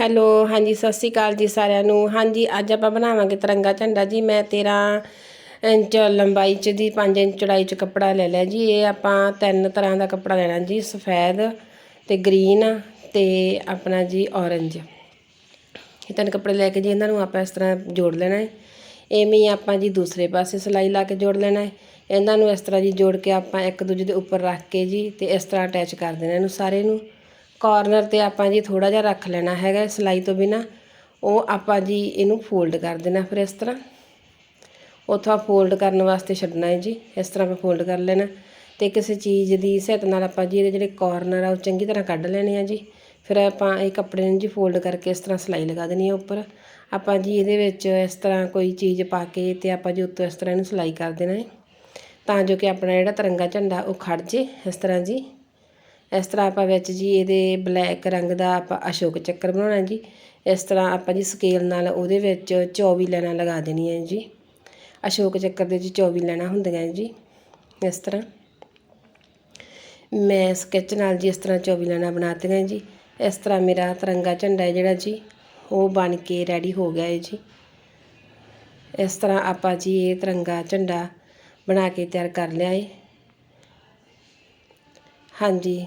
Hello, ਹਾਂਜੀ, ਸਤਿ ਸ਼੍ਰੀ ਅਕਾਲ ਜੀ ਸਾਰਿਆਂ ਨੂੰ। ਹਾਂਜੀ, ਅੱਜ ਆਪਾਂ ਬਣਾਵਾਂਗੇ ਤਿਰੰਗਾ ਝੰਡਾ ਜੀ। ਮੈਂ 13 ਇੰਚ ਲੰਬਾਈ ਚ ਦੀ 5 ਇੰਚ ਚੌੜਾਈ ਚ ਕੱਪੜਾ ਲੈ ਲਿਆ ਜੀ। ਇਹ ਆਪਾਂ ਤਿੰਨ ਤਰ੍ਹਾਂ ਦਾ ਕੱਪੜਾ ਲੈਣਾ ਜੀ, ਸਫੈਦ ਤੇ ਗ੍ਰੀਨ ਤੇ ਆਪਣਾ ਜੀ ਔਰੰਜ। ਇਹ ਤਿੰਨ ਕੱਪੜੇ ਲੈ ਕੇ ਜੀ, ਇਹਨਾਂ ਨੂੰ ਆਪਾਂ ਇਸ ਤਰ੍ਹਾਂ ਜੋੜ ਲੈਣਾ ਹੈ। ਐਵੇਂ ਹੀ ਆਪਾਂ ਜੀ ਦੂਸਰੇ ਪਾਸੇ ਸਿਲਾਈ ਲਾ ਕੇ ਜੋੜ ਲੈਣਾ ਹੈ। ਇਹਨਾਂ ਨੂੰ ਇਸ ਤਰ੍ਹਾਂ ਜੀ ਜੋੜ ਕੇ ਆਪਾਂ ਇੱਕ ਦੂਜੇ ਦੇ ਉੱਪਰ ਰੱਖ ਕੇ ਜੀ ਤੇ ਇਸ ਤਰ੍ਹਾਂ ਅਟੈਚ ਕਰ ਦੇਣਾ ਇਹਨੂੰ ਸਾਰੇ ਨੂੰ। ਕਾਰਨਰ ਤੇ ਆਪਾਂ ਜੀ ਥੋੜਾ ਜਿਹਾ ਰੱਖ ਲੈਣਾ ਹੈਗਾ ਸਿਲਾਈ ਤੋਂ ਬਿਨਾ। ਉਹ ਆਪਾਂ ਜੀ ਇਹਨੂੰ ਫੋਲਡ ਕਰ ਦੇਣਾ ਫਿਰ ਇਸ ਤਰ੍ਹਾਂ। ਉਥੋਂ ਫੋਲਡ ਕਰਨ ਵਾਸਤੇ ਛੱਡਣਾ ਹੈ ਜੀ। ਇਸ ਤਰ੍ਹਾਂ ਆਪਾਂ ਫੋਲਡ ਕਰ ਲੈਣਾ। ਤੇ ਕਿਸੇ ਚੀਜ਼ ਦੀ ਸਹਾਇਤਾ ਨਾਲ ਆਪਾਂ ਜੀ ਇਹਦੇ ਜਿਹੜੇ ਕਾਰਨਰ ਆ, ਉਹ ਚੰਗੀ ਤਰ੍ਹਾਂ ਕੱਢ ਲੈਣੇ ਆ ਜੀ। ਫਿਰ ਆਪਾਂ ਇਹ ਕੱਪੜੇ ਨੂੰ ਜੀ ਫੋਲਡ ਕਰਕੇ ਇਸ ਤਰ੍ਹਾਂ ਸਿਲਾਈ ਲਗਾ ਦੇਣੀ ਹੈ ਉੱਪਰ। ਆਪਾਂ ਜੀ ਇਹਦੇ ਵਿੱਚ ਇਸ ਤਰ੍ਹਾਂ ਕੋਈ ਚੀਜ਼ ਪਾ ਕੇ ਤੇ ਆਪਾਂ ਜੀ ਉੱਤੋਂ ਇਸ ਤਰ੍ਹਾਂ ਇਹਨੂੰ ਸਿਲਾਈ ਕਰ ਦੇਣਾ ਹੈ। ਤਾਂ ਜੋ ਕਿ ਆਪਣਾ ਜਿਹੜਾ ਤਿਰੰਗਾ ਝੰਡਾ ਉਹ ਖੜ ਜੇ ਇਸ ਤਰ੍ਹਾਂ ਜੀ। ਇਸ ਤਰ੍ਹਾਂ ਆਪਾਂ ਵਿੱਚ ਜੀ ਇਹਦੇ ਬਲੈਕ ਰੰਗ ਦਾ ਆਪਾਂ ਅਸ਼ੋਕ ਚੱਕਰ ਬਣਾਉਣਾ ਜੀ। ਇਸ ਤਰ੍ਹਾਂ ਆਪਾਂ ਜੀ ਸਕੇਲ ਨਾਲ ਉਹਦੇ ਵਿੱਚ 24 ਲੈਣਾ ਲਗਾ ਦੇਣੀਆਂ ਜੀ। ਅਸ਼ੋਕ ਚੱਕਰ ਦੇ ਵਿੱਚ 24 ਲਾਈਨਾਂ ਹੁੰਦੀਆਂ ਜੀ। ਇਸ ਤਰ੍ਹਾਂ ਮੈਂ ਸਕੈਚ ਨਾਲ ਜੀ ਇਸ ਤਰ੍ਹਾਂ 24 ਲੈਣਾ ਬਣਾਤੀਆਂ ਜੀ। ਇਸ ਤਰ੍ਹਾਂ ਮੇਰਾ ਤਿਰੰਗਾ ਝੰਡਾ ਜਿਹੜਾ ਜੀ, ਉਹ ਬਣ ਕੇ ਰੈਡੀ ਹੋ ਗਿਆ ਹੈ ਜੀ। ਇਸ ਤਰ੍ਹਾਂ ਆਪਾਂ ਜੀ ਇਹ ਤਿਰੰਗਾ ਝੰਡਾ ਬਣਾ ਕੇ ਤਿਆਰ ਕਰ ਲਿਆ ਹੈ। ਹਾਂਜੀ।